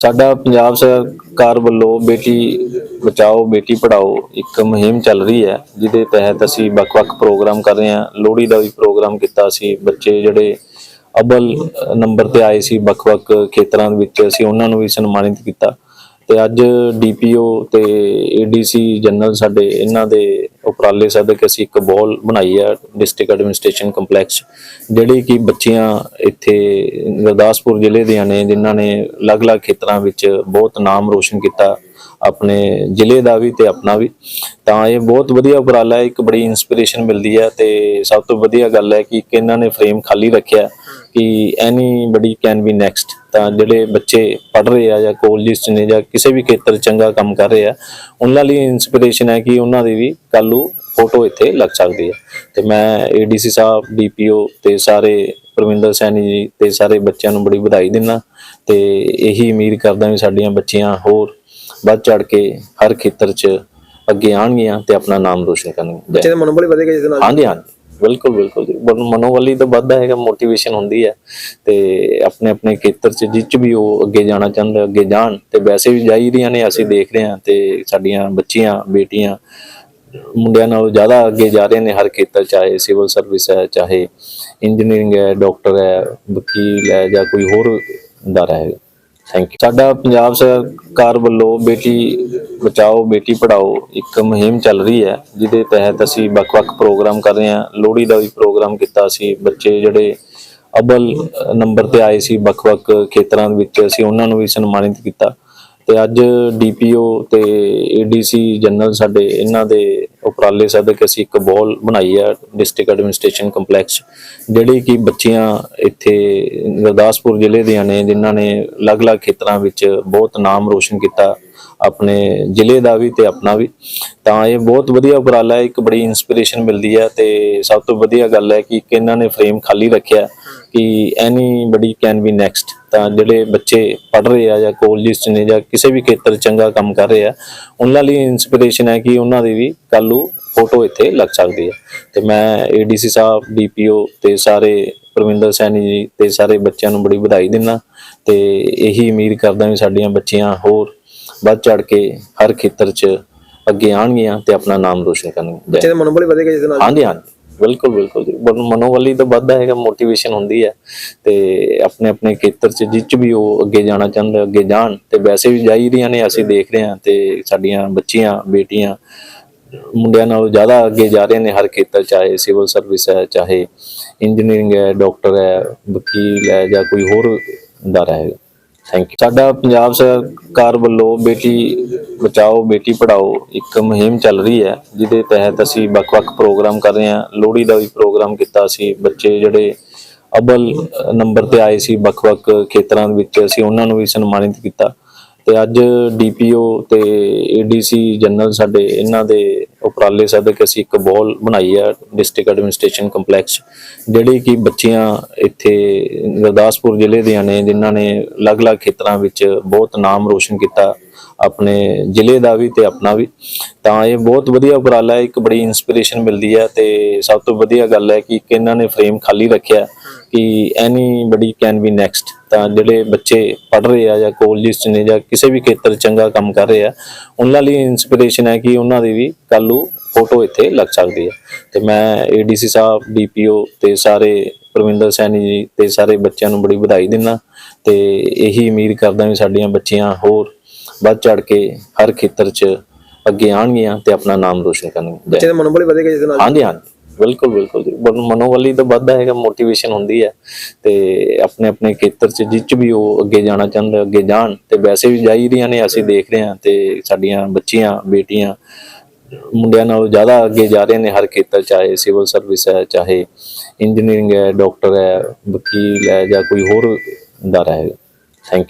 ਸਾਡਾ ਪੰਜਾਬ ਸਰਕਾਰ ਵੱਲੋਂ ਬੇਟੀ ਬਚਾਓ, ਬੇਟੀ ਪੜਾਓ ਇੱਕ ਮੁਹਿੰਮ ਚੱਲ ਰਹੀ ਹੈ, ਜਿਹਦੇ ਤਹਿਤ ਅਸੀਂ ਵੱਖ-ਵੱਖ ਪ੍ਰੋਗਰਾਮ ਕਰ ਰਹੇ ਹਾਂ। ਲੋਹੜੀ ਦਾ ਵੀ ਪ੍ਰੋਗਰਾਮ ਕੀਤਾ ਸੀ, ਬੱਚੇ ਜਿਹੜੇ ਅਬਲ ਨੰਬਰ ਤੇ ਆਏ ਸੀ ਵੱਖ-ਵੱਖ ਖੇਤਰਾਂ ਦੇ ਵਿੱਚ, ਅਸੀਂ ਉਹਨਾਂ ਨੂੰ ਵੀ ਸਨਮਾਨਿਤ ਕੀਤਾ। ਤੇ ਅੱਜ ਡੀਪੀਓ ਤੇ ਏਡੀਸੀ ਜਨਰਲ ਸਾਡੇ ਇਹਨਾਂ ਦੇ ਉਪਰਾਲੇ ਸਦਕ ਅਸੀਂ ਇੱਕ ਬੋਲ ਬਣਾਈ ਹੈ ਡਿਸਟ੍ਰਿਕਟ ਐਡਮਿਨਿਸਟ੍ਰੇਸ਼ਨ ਕੰਪਲੈਕਸ ਜਿਹੜੀ ਕਿ ਬੱਚੀਆਂ ਇੱਥੇ ਗੁਰਦਾਸਪੁਰ ਜ਼ਿਲ੍ਹੇ ਦੀਆਂ ਨੇ, ਜਿਨ੍ਹਾਂ ਨੇ ਅਲੱਗ-ਅਲੱਗ ਖੇਤਰਾਂ ਵਿੱਚ ਬਹੁਤ ਨਾਮ ਰੋਸ਼ਨ ਕੀਤਾ। ਆਪਣੇ ਜ਼ਿਲ੍ਹੇ ਦਾ ਵੀ ਤੇ ਆਪਣਾ ਵੀ। ਤਾਂ ਇਹ ਬਹੁਤ ਵਧੀਆ ਉਪਰਾਲਾ ਹੈ, ਇੱਕ ਬੜੀ ਇਨਸਪੀਰੇਸ਼ਨ ਮਿਲਦੀ ਹੈ ਤੇ ਸਭ ਤੋਂ ਵਧੀਆ ਗੱਲ ਹੈ ਕਿ ਇਹਨਾਂ ਨੇ ਫਰੇਮ ਖਾਲੀ ਰੱਖਿਆ ਕਿ ਐਨੀ ਬੜੀ ਕੈਨ ਬੀ ਨੈਕਸਟ ਤਾਂ ਜਿਹੜੇ ਬੱਚੇ ਪੜ ਰਹੇ ਆ ਜਾਂ ਕਾਲਜਿਸ ਨੇ ਜਾਂ ਕਿਸੇ ਵੀ ਖੇਤਰ ਚੰਗਾ ਕੰਮ ਕਰ ਰਹੇ ਆ, ਉਹਨਾਂ ਲਈ ਇਨਸਪੀਰੇਸ਼ਨ ਹੈ ਕਿ ਉਹਨਾਂ ਦੀ ਵੀ ਕੱਲ੍ਹ ਨੂੰ ਫੋਟੋ ਇੱਥੇ ਲੱਗ ਸਕਦੀ ਹੈ। ਤੇ ਮੈਂ ਏਡੀਸੀ ਸਾਹਿਬ ਡੀਪੀਓ ਤੇ ਸਾਰੇ ਪ੍ਰਵਿੰਦਰ ਸੈਣੀ ਜੀ ਤੇ ਸਾਰੇ ਬੱਚਿਆਂ ਨੂੰ ਬੜੀ ਵਧਾਈ ਦਿੰਦਾ ਤੇ ਇਹੀ ਉਮੀਦ ਕਰਦਾ ਵੀ ਸਾਡੀਆਂ ਬੱਚੀਆਂ ਹੋਰ ਵੱਧ ਚੜ ਕੇ ਹਰ ਖੇਤਰ 'ਚ ਅੱਗੇ ਆਉਣਗੀਆਂ ਤੇ ਆਪਣਾ ਨਾਮ ਰੋਸ਼ਨ ਕਰਨਗੀਆਂ। ਬੱਚੇ ਦਾ ਮਨੋਬਲ ਵਧੇਗਾ ਇਸ ਨਾਲ ਹਾਂਜੀ ਹਾਂਜੀ। ਬਿਲਕੁਲ ਬਿਲਕੁਲ ਮਨੋਬਲੀ ਤਾਂ ਵੱਧਦਾ ਹੈਗਾ ਮੋਟੀਵੇਸ਼ਨ ਹੁੰਦੀ ਹੈ। ਤੇ ਆਪਣੇ ਆਪਣੇ ਖੇਤਰ 'ਚ ਜਿਹ 'ਚ ਵੀ ਉਹ ਅੱਗੇ ਜਾਣਾ ਚਾਹੁੰਦੇ ਅੱਗੇ ਜਾਣ। ਤੇ ਵੈਸੇ ਵੀ ਜਾਈ ਰਹੀਆਂ ਨੇ ਅਸੀਂ ਦੇਖ ਰਹੇ ਹਾਂ। ਤੇ ਸਾਡੀਆਂ ਬੱਚੀਆਂ ਬੇਟੀਆਂ ਮੁੰਡਿਆਂ ਨਾਲੋਂ ਜ਼ਿਆਦਾ ਅੱਗੇ ਜਾ ਰਹੇ ਨੇ ਹਰ ਖੇਤਰ ਚਾਹੇ ਸਿਵਲ ਸਰਵਿਸ ਹੈ ਚਾਹੇ ਇੰਜੀਨੀਅਰਿੰਗ ਹੈ ਡਾਕਟਰ ਹੈ ਵਕੀਲ ਹੈ ਜਾਂ ਕੋਈ ਹੋਰ ਅਦਾਰਾ ਹੈ। ਥੈਂਕ ਯੂ ਸਾਡਾ ਪੰਜਾਬ ਸਰਕਾਰ ਵੱਲੋਂ ਬੇਟੀ ਬਚਾਓ, ਬੇਟੀ ਪੜਾਓ ਇੱਕ ਮੁਹਿੰਮ ਚੱਲ ਰਹੀ ਹੈ, ਜਿਹਦੇ ਤਹਿਤ ਅਸੀਂ ਵੱਖ-ਵੱਖ ਪ੍ਰੋਗਰਾਮ ਕਰ ਰਹੇ ਹਾਂ। ਲੋਹੜੀ ਦਾ ਵੀ ਪ੍ਰੋਗਰਾਮ ਕੀਤਾ ਸੀ। ਬੱਚੇ ਜਿਹੜੇ ਅਬਲ ਨੰਬਰ ਤੇ ਆਏ ਸੀ ਵੱਖ-ਵੱਖ ਖੇਤਰਾਂ ਵਿੱਚ, ਅਸੀਂ ਉਹਨਾਂ ਨੂੰ ਵੀ ਸਨਮਾਨਿਤ ਕੀਤਾ। ਤੇ ਅੱਜ ਡੀਪੀਓ ਤੇ ਏਡੀਸੀ ਜਨਰਲ ਸਾਡੇ ਇਹਨਾਂ ਦੇ ਉਪਰਾਲੇ ਸਦਕ ਅਸੀਂ ਇੱਕ ਬੋਲ ਬਣਾਈ ਹੈ ਡਿਸਟ੍ਰਿਕਟ ਐਡਮਿਨਿਸਟ੍ਰੇਸ਼ਨ ਕੰਪਲੈਕਸ ਜਿਹੜੀ ਕਿ ਬੱਚੀਆਂ ਇੱਥੇ ਗੁਰਦਾਸਪੁਰ ਜ਼ਿਲ੍ਹੇ ਦੀਆਂ ਨੇ, ਜਿਨ੍ਹਾਂ ਨੇ ਅਲੱਗ-ਅਲੱਗ ਖੇਤਰਾਂ ਵਿੱਚ ਬਹੁਤ ਨਾਮ ਰੋਸ਼ਨ ਕੀਤਾ, ਆਪਣੇ ਜ਼ਿਲ੍ਹੇ ਦਾ ਵੀ ਤੇ ਆਪਣਾ ਵੀ। ਤਾਂ ਇਹ ਬਹੁਤ ਵਧੀਆ ਉਪਰਾਲਾ ਹੈ, ਇੱਕ ਬੜੀ ਇਨਸਪੀਰੇਸ਼ਨ ਮਿਲਦੀ ਹੈ ਤੇ ਸਭ ਤੋਂ ਵਧੀਆ ਗੱਲ ਹੈ ਕਿ ਇਹਨਾਂ ਨੇ ਫਰੇਮ ਖਾਲੀ ਰੱਖਿਆ। ਕਿ anybody can be next ਤਾਂ ਜਿਹੜੇ ਬੱਚੇ ਪੜ ਰਹੇ ਆ ਜਾਂ ਕਾਲਜਿਸ ਨੇ ਜਾਂ ਕਿਸੇ ਵੀ ਖੇਤਰ ਚੰਗਾ ਕੰਮ ਕਰ ਰਹੇ ਆ ਉਹਨਾਂ ਲਈ ਇਨਸਪੀਰੇਸ਼ਨ ਹੈ ਕਿ ਉਹਨਾਂ ਦੀ ਵੀ ਕੱਲ੍ਹ ਨੂੰ ਫੋਟੋ ਇੱਥੇ ਲੱਗ ਸਕਦੀ ਹੈ। ਤੇ ਮੈਂ ਏਡੀਸੀ ਸਾਹਿਬ ਡੀਪੀਓ ਤੇ ਸਾਰੇ ਪ੍ਰਵਿੰਦਰ ਸੈਣੀ ਜੀ ਤੇ ਸਾਰੇ ਬੱਚਿਆਂ ਨੂੰ ਬੜੀ ਵਧਾਈ ਦਿੰਦਾ। ਤੇ ਇਹੀ ਉਮੀਦ ਕਰਦਾ ਵੀ ਸਾਡੀਆਂ ਬੱਚੀਆਂ ਹੋਰ ਵੱਧ ਚੜ ਕੇ ਹਰ ਖੇਤਰ 'ਚ ਅੱਗੇ ਆਉਣਗੀਆਂ ਤੇ ਆਪਣਾ ਨਾਮ ਰੋਸ਼ਨ ਕਰਨਗੀਆਂ। ਬੱਚੇ ਦਾ ਮਨੋਬਲ ਵਧੇਗਾ ਦੇ ਨਾਲ। ਹਾਂਜੀ ਹਾਂਜੀ। ਬਿਲਕੁਲ ਬਿਲਕੁਲ ਜੀ। ਮਨੋਬਲੀ ਤਾਂ ਵੱਧਦਾ ਹੈਗਾ ਮੋਟੀਵੇਸ਼ਨ ਹੁੰਦੀ ਹੈ। ਤੇ ਆਪਣੇ ਆਪਣੇ ਖੇਤਰ 'ਚ ਜਿਹ 'ਚ ਵੀ ਉਹ ਅੱਗੇ ਜਾਣਾ ਚਾਹੁੰਦੇ ਅੱਗੇ ਜਾਣ। ਤੇ ਵੈਸੇ ਵੀ ਜਾਈ ਰਹੀਆਂ ਨੇ, ਅਸੀਂ ਦੇਖ ਰਹੇ ਹਾਂ। ਤੇ ਸਾਡੀਆਂ ਬੱਚੀਆਂ, ਬੇਟੀਆਂ, ਮੁੰਡਿਆਂ ਨਾਲੋਂ ਜ਼ਿਆਦਾ ਅੱਗੇ ਜਾ ਰਹੇ ਨੇ ਹਰ ਖੇਤਰ, ਚਾਹੇ ਸਿਵਲ ਸਰਵਿਸ ਹੈ, ਚਾਹੇ ਇੰਜੀਨੀਅਰਿੰਗ ਹੈ ਡਾਕਟਰ ਹੈ, ਵਕੀਲ ਹੈ ਜਾਂ ਕੋਈ ਹੋਰ ਦਾਰਾ ਹੈ ਥੈਂਕ ਯੂ ਸਾਡਾ ਪੰਜਾਬ ਸਰਕਾਰ ਵੱਲੋਂ ਬੇਟੀ ਬਚਾਓ, ਬੇਟੀ ਪੜਾਓ ਇੱਕ ਮੁਹਿੰਮ ਚੱਲ ਰਹੀ ਹੈ, ਜਿਹਦੇ ਤਹਿਤ ਅਸੀਂ ਵੱਖ-ਵੱਖ ਪ੍ਰੋਗਰਾਮ ਕਰ ਰਹੇ ਹਾਂ। ਲੋਹੜੀ ਦਾ ਵੀ ਪ੍ਰੋਗਰਾਮ ਕੀਤਾ ਸੀ, ਬੱਚੇ ਜਿਹੜੇ ਅਬਲ ਨੰਬਰ ਤੇ ਆਏ ਸੀ ਵੱਖ-ਵੱਖ ਖੇਤਰਾਂ ਦੇ ਵਿੱਚ, ਅਸੀਂ ਉਹਨਾਂ ਨੂੰ ਵੀ ਸਨਮਾਨਿਤ ਕੀਤਾ। ਤੇ ਅੱਜ ਡੀਪੀਓ ਤੇ ਏਡੀਸੀ ਜਨਰਲ ਸਾਡੇ ਇਹਨਾਂ ਦੇ ਉਪਰਾਲੇ ਸਦਕ ਅਸੀਂ ਇੱਕ ਬੋਲ ਬਣਾਈ ਹੈ ਡਿਸਟ੍ਰਿਕਟ ਐਡਮਿਨਿਸਟ੍ਰੇਸ਼ਨ ਕੰਪਲੈਕਸ ਜਿਹੜੀ ਕਿ ਬੱਚੀਆਂ ਇੱਥੇ ਗੁਰਦਾਸਪੁਰ ਜ਼ਿਲ੍ਹੇ ਦੀਆਂ ਨੇ, ਜਿਨ੍ਹਾਂ ਨੇ ਅਲੱਗ-ਅਲੱਗ ਖੇਤਰਾਂ ਵਿੱਚ ਬਹੁਤ ਨਾਮ ਰੋਸ਼ਨ ਕੀਤਾ, ਆਪਣੇ ਜ਼ਿਲ੍ਹੇ ਦਾ ਵੀ ਤੇ ਆਪਣਾ ਵੀ। ਤਾਂ ਇਹ ਬਹੁਤ ਵਧੀਆ ਉਪਰਾਲਾ ਹੈ, ਇੱਕ ਬੜੀ ਇਨਸਪੀਰੇਸ਼ਨ ਮਿਲਦੀ ਹੈ ਤੇ ਸਭ ਤੋਂ ਵਧੀਆ ਗੱਲ ਹੈ ਕਿ ਇਹਨਾਂ ਨੇ ਫਰੇਮ ਖਾਲੀ ਰੱਖਿਆ। ਕਿ anybody can be next ਤਾਂ ਜਿਹੜੇ ਬੱਚੇ ਪੜ ਰਹੇ ਆ ਜਾਂ ਕਾਲਜਿਸ ਚ ਨੇ ਜਾਂ ਕਿਸੇ ਵੀ ਖੇਤਰ ਚੰਗਾ ਕੰਮ ਕਰ ਰਹੇ ਆ ਉਹਨਾਂ ਲਈ ਇਨਸਪੀਰੇਸ਼ਨ ਹੈ ਕਿ ਉਹਨਾਂ ਦੀ ਵੀ ਕੱਲ੍ਹ ਨੂੰ ਫੋਟੋ ਇੱਥੇ ਲੱਗ ਸਕਦੀ ਹੈ। ਤੇ ਮੈਂ ਏਡੀਸੀ ਸਾਹਿਬ ਡੀਪੀਓ ਤੇ ਸਾਰੇ ਪ੍ਰਵਿੰਦਰ ਸੈਣੀ ਜੀ ਤੇ ਸਾਰੇ ਬੱਚਿਆਂ ਨੂੰ ਬੜੀ ਵਧਾਈ ਦਿੰਦਾ ਤੇ ਇਹੀ ਉਮੀਦ ਕਰਦਾ ਵੀ ਸਾਡੀਆਂ ਬੱਚੀਆਂ ਹੋਰ ਵੱਧ ਚੜ ਕੇ ਹਰ ਖੇਤਰ 'ਚ ਅੱਗੇ ਆਉਣਗੀਆਂ ਤੇ ਆਪਣਾ ਨਾਮ ਰੋਸ਼ਨ ਕਰਨਗੀਆਂ। ਬੱਚੇ ਦਾ ਮਨੋਬਲ ਵਧੇਗਾ ਦੇ ਨਾਲ। ਹਾਂਜੀ ਹਾਂਜੀ। ਬਿਲਕੁਲ ਬਿਲਕੁਲ ਜੀ। ਮਨੋਬਲੀ ਤਾਂ ਵੱਧਦਾ ਹੈਗਾ ਮੋਟੀਵੇਸ਼ਨ ਹੁੰਦੀ ਹੈ। ਤੇ ਆਪਣੇ ਆਪਣੇ ਖੇਤਰ 'ਚ ਜਿਹ 'ਚ ਵੀ ਉਹ ਅੱਗੇ ਜਾਣਾ ਚਾਹੁੰਦੇ ਅੱਗੇ ਜਾਣ। ਤੇ ਵੈਸੇ ਵੀ ਜਾਈ ਰਹੀਆਂ ਨੇ, ਅਸੀਂ ਦੇਖ ਰਹੇ ਹਾਂ। ਤੇ ਸਾਡੀਆਂ ਬੱਚੀਆਂ, ਬੇਟੀਆਂ, ਮੁੰਡਿਆਂ ਨਾਲੋਂ ਜ਼ਿਆਦਾ ਅੱਗੇ ਜਾ ਰਹੇ ਨੇ, ਹਰ ਖੇਤਰ ਚਾਹੇ ਸਿਵਲ ਸਰਵਿਸ ਹੈ, ਚਾਹੇ ਇੰਜੀਨੀਅਰਿੰਗ ਹੈ ਡਾਕਟਰ ਹੈ, ਵਕੀਲ ਹੈ ਜਾਂ ਕੋਈ ਹੋਰ ਦਾਰਾ ਹੈ ਥੈਂਕ ਯੂ